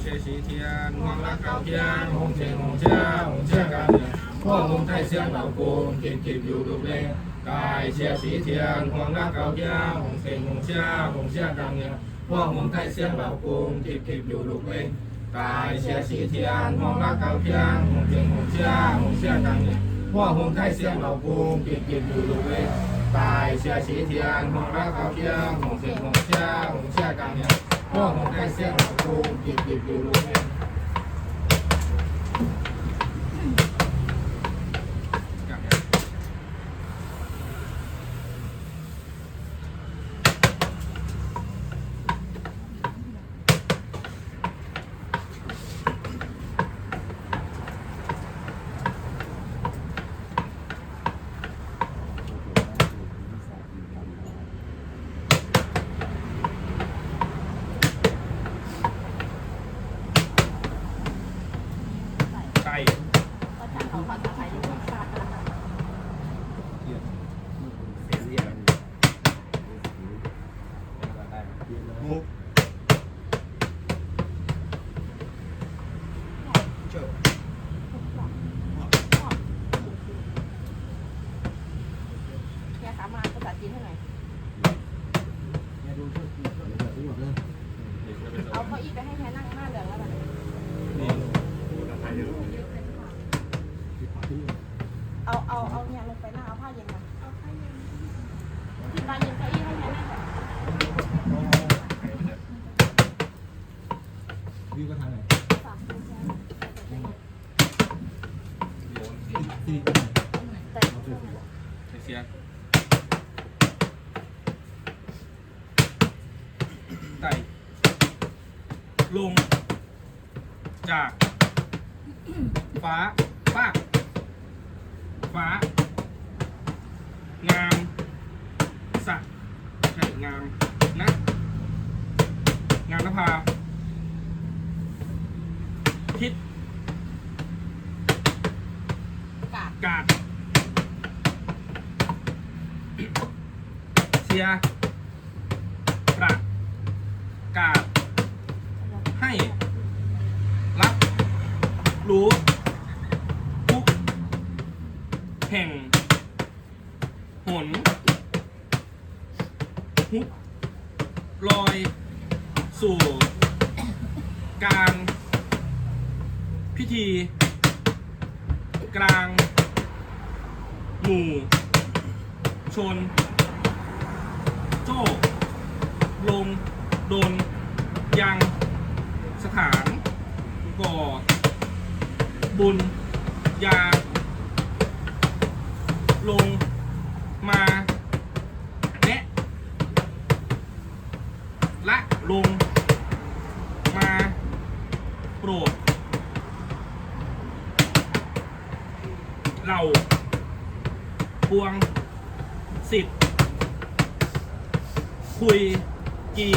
谢喜天，黄拉高天，红天红家，红家干娘，我红太香老公，天天有路嘞。感谢喜天，黄拉高天，红天红家，红家干娘，我红太香老公，天天有路嘞。感谢喜天，黄拉高天，红天红家，红家干娘，我红太香老公，天天有路嘞。感谢喜天，黄拉高天，红天红家，红家干娘。 Mom, I said, oh, give, give, give, give. ก็จะเอาภาษาไทยที่ต้องทราบกันนะคะ มุกเจ้า เนี่ยคะมาภาษาจีนให้หน่อย เอาเก้าอี้ไปให้แค่นั่งหน้าเหลืองแล้วกัน เอาเอาเอาเนี่ยลงไปหน้าเอาผ้าเย็นมาเอาผ้าเย็นผ้าเย็นเก้าอี้ให้แค่นั่งก่อนวิวก็ทางไหนฝากดูแชร์ที่แต่เสียไต่ลงจาก ฟ้าฟาก ฟ้า งามสักใช่งามนะงามนภาทิศกาดกาดเชียร์ประกาศให้ รับ รู้ทุกแห่ง หน ฮุกลอยสู่กลารพิธี กลาง หมู่ ชน โจ้ลงโดน ยัง สถาน ก่อ บุญ ยา ลง มา แนะ ละ ลง มา โปรด เราพวงสิทธิ์คุยกี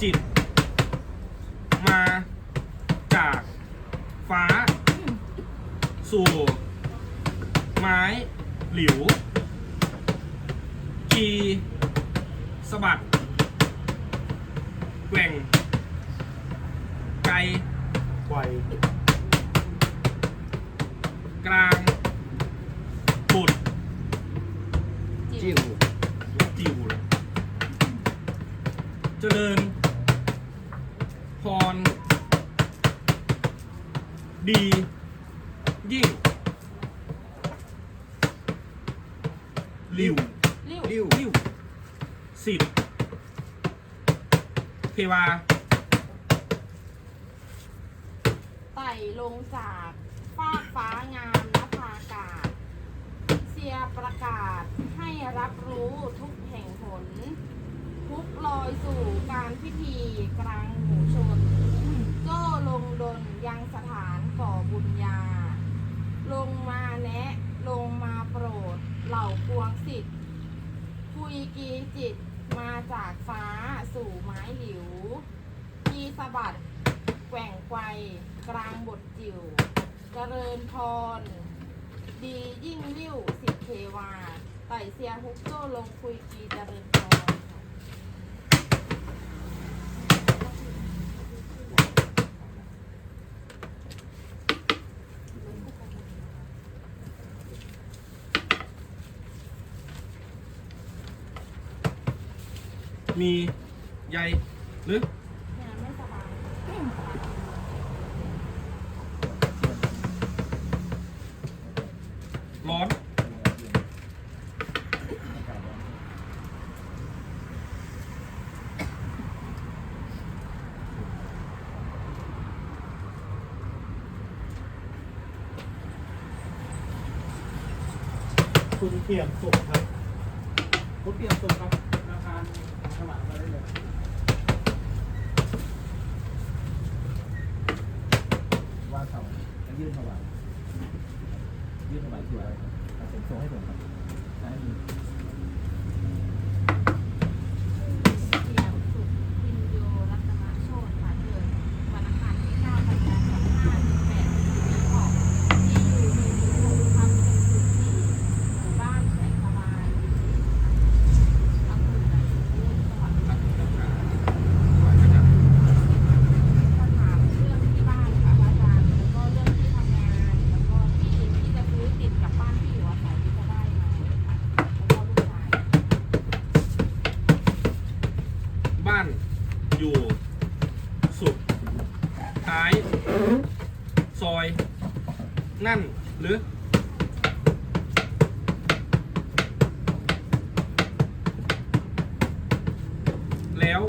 จิต มาจากฟ้า สู่ ไม้ หลิว กีสะบัดแกว่ง ไกลไวกลางบุดจิ๋จิ้ววจิ๋วเลยเจริญ พร ดี ยิ่งหลิว ริ้ว ริ้ว ริ้วสิทธิ์เทวา ไต่ลง จากฟากฟ้างามนภากาศ เสียประกาศให้รับรู้ทุกแห่งหน ทุกลอยสู่การพิธีกลางหมู่ชน โจ้ลงดนยังสถานก่อบุญญา ลงมาแนะลงมาโปรดเหล่าปวงสิทธิ์คุยกีจิตมาจากฟ้าสู่ไม้หลิวกีสะบัด ริญพร ดียิ่งวิวสิบเทวา ไต่เซียฮุกโจ้ลงคุยกีเจริญพรมีใยหรือ คุณเปี่ยมสุขครับคุณเปี่ยมสุขครับ ท้าย ซอย นั่น หรือ แล้ว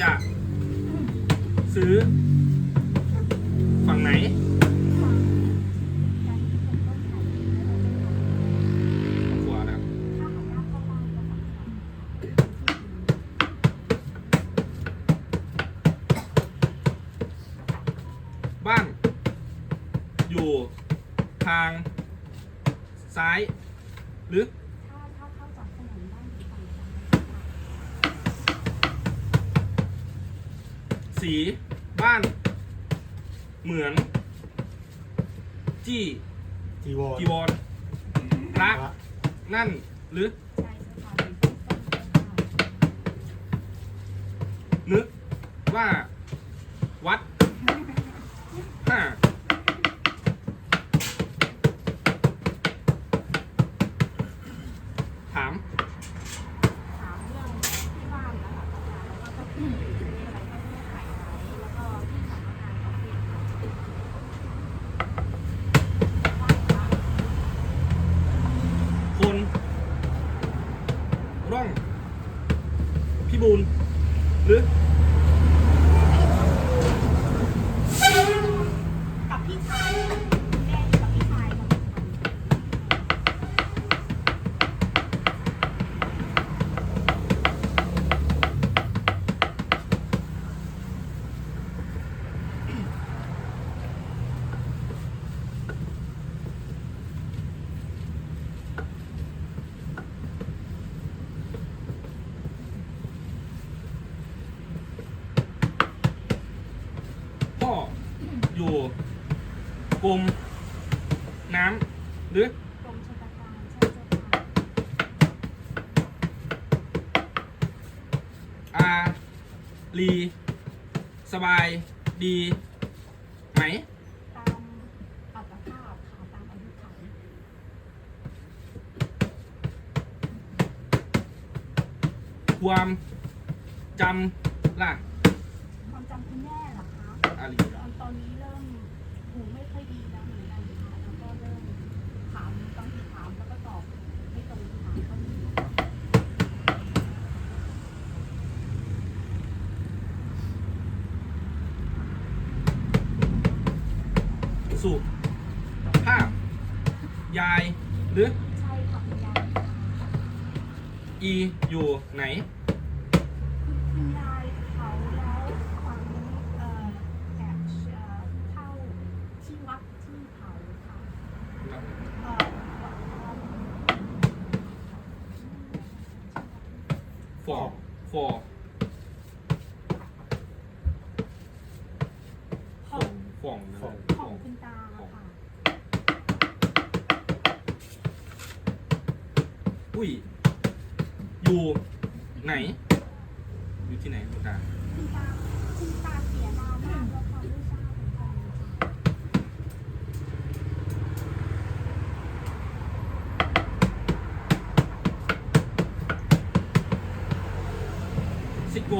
จะ ซื้อ อยู่ทางซ้ายหรือสีบ้าน เหมือน จี้จีวอจีพระนั่นหรือ อารีสบายดีไหมความจำล่ะความจำคุณแน่หรอคะอตอนนี้เริ่ สุภาพ ยาย หรือ อี อยู่ไหน คุณตาค่ะอุ้ย อยู่ไหน อยู่ที่ไหนคุณตา คุณตาคุณตาเสียนานมากแล้วค่ล่าบเกันค่ะสิโก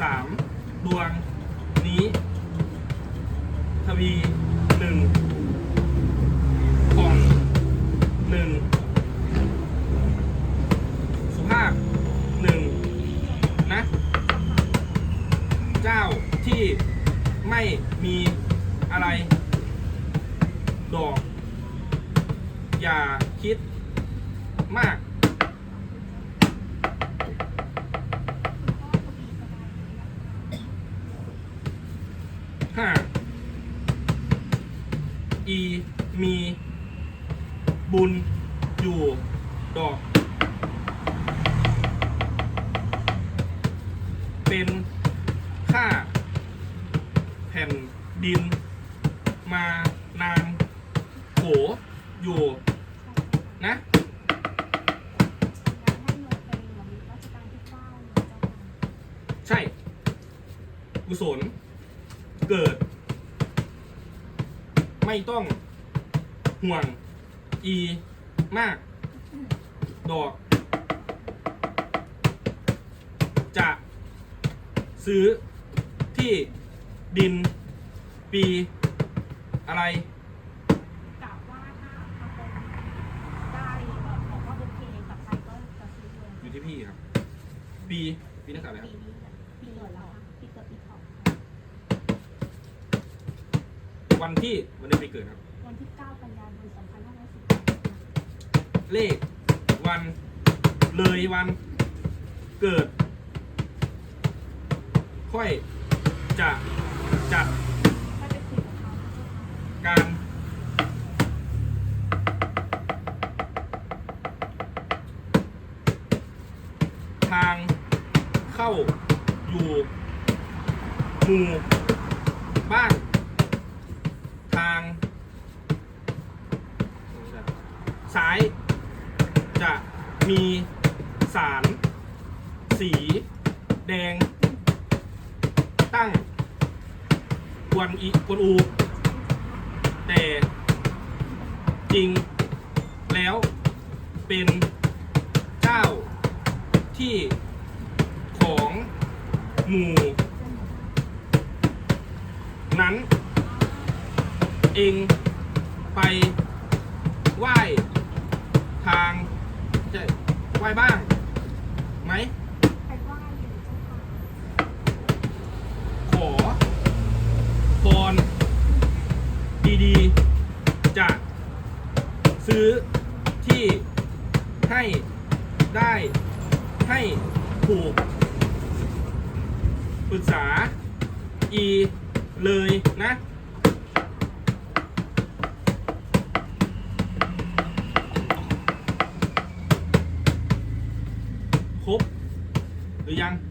สามดวงนี้ ทวี อีมีบุญอยู่ดอก เป็นค่าแผ่นดิน มานางโขอยู่นะใช่ กุศล เกิด ไม่ต้องห่วงอีมาก ดอก จะซื้อที่ดินปีอะไร วันที่วันเดือปเกิดครับ วันที่ 9 กันยายน2510เลขวันเลยวันเกิด ค่อยจะจัดบการ ทางเข้าอยู่หมู่ ซ้าย จะมีสารสีแดง ตั้งกวนอีกวนอู แต่จริงแล้วเป็นเจ้าที่ของหมู่ นั้น เองไปไหว้ khúc tư dân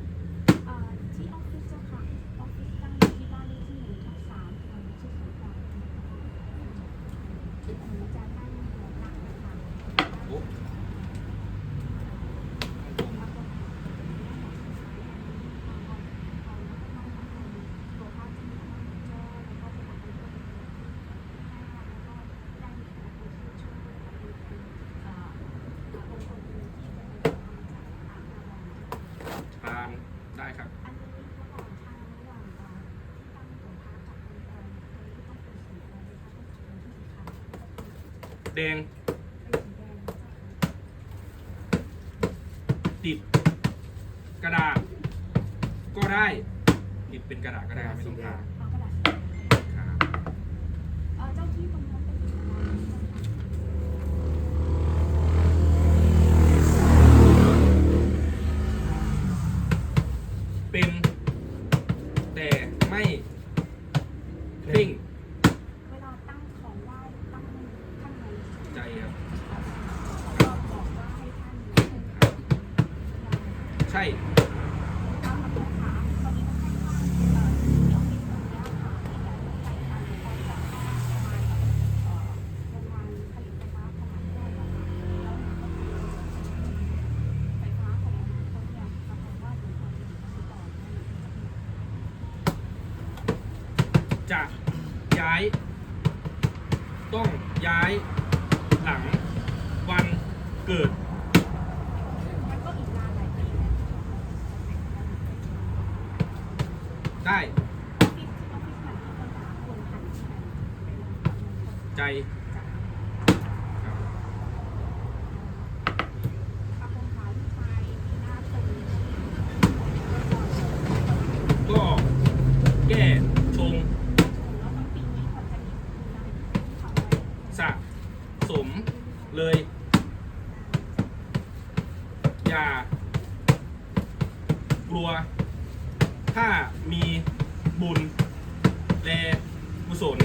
ดง ติดกระดาษ ก็ได้ ติดเป็นกระดาษก็ได้ไม่ต้องทาเป็น แต่ไม่เพ่ง ต้องย้ายหลังวันเกิด ได้ ใจ เลย อย่ากลัว ถ้ามีบุญเลกุศล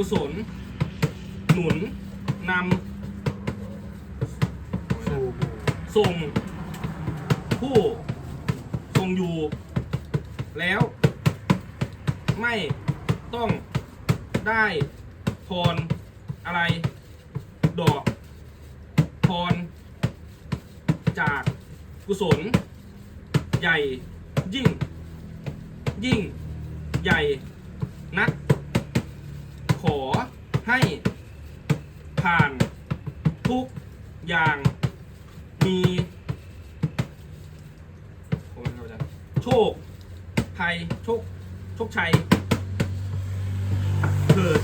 กุศล หนุนนำส่ง ผู้ทรงอยู่ แล้ว ไม่ต้องได้พรอะไร ดอกพรจากกุศล ใหญ่ยิ่ง ยิ่ง ใหญ่ ให้ผ่านทุกอย่างมีโชคภัยโชคโชคชัยเกิด